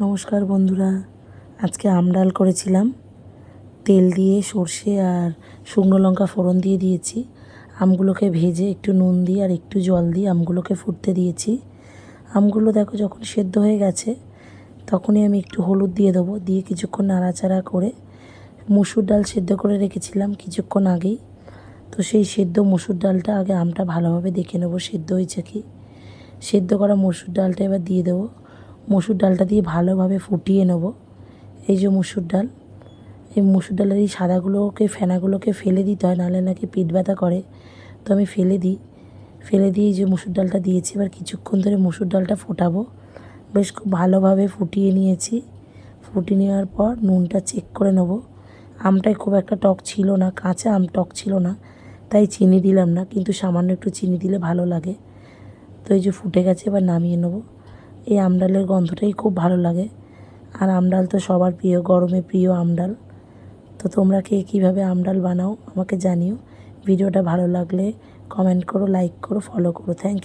নমস্কার বন্ধুরা। আজকে আমডাল করেছিলাম। তেল দিয়ে সর্ষে আর শুকনো লঙ্কা ফোড়ন দিয়ে দিয়েছি। আমগুলোকে ভেজে একটু নুন দিয়ে আর একটু জল দিয়ে আমগুলোকে ফুটতে দিয়েছি। আমগুলো দেখো যখন সেদ্ধ হয়ে গেছে, তখনই আমি একটু হলুদ দিয়ে দেবো। দিয়ে কিছুক্ষণ নাড়াচাড়া করে মুসুর ডাল সেদ্ধ করে রেখেছিলাম কিছুক্ষণ আগেই। তো সেই সেদ্ধ মসুর ডালটা আগে আমটা ভালোভাবে দেখে নেব, সেদ্ধ হয়েছে কি? সেদ্ধ করা মসুর ডালটা এবার দিয়ে দেবো। মসুর ডালটা দিয়ে ভালোভাবে ফুটিয়ে নেব। এই যে মসুর ডাল, এই মসুর ডালের এই সাদাগুলোকে, ফেনাগুলোকে ফেলে দিতে হয়, নাহলে নাকি পিঠ ব্যথা করে। তো আমি ফেলে দিই। ফেলে দিয়ে যে মসুর ডালটা দিয়েছি, এবার কিছুক্ষণ ধরে মসুর ডালটা ফোটাবো। বেশ খুব ভালোভাবে ফুটিয়ে নিয়েছি। ফুটিয়ে নেওয়ার পর নুনটা চেক করে নেব। আমটায় খুব একটা টক ছিল না, কাঁচা আম টক ছিল না, তাই চিনি দিলাম না, কিন্তু সামান্য একটু চিনি দিলে ভালো লাগে। তো এই যে ফুটে গেছে, এবার নামিয়ে নেব। এই আমডালের গন্ধটাই খুব ভালো লাগে। আর আমডাল তো সবার প্রিয়, গরমে প্রিয় আমডাল। তো তোমরা কে কীভাবে আমডাল বানাও আমাকে জানিও। ভিডিওটা ভালো লাগলে কমেন্ট করো লাইক করো ফলো করো। Thank you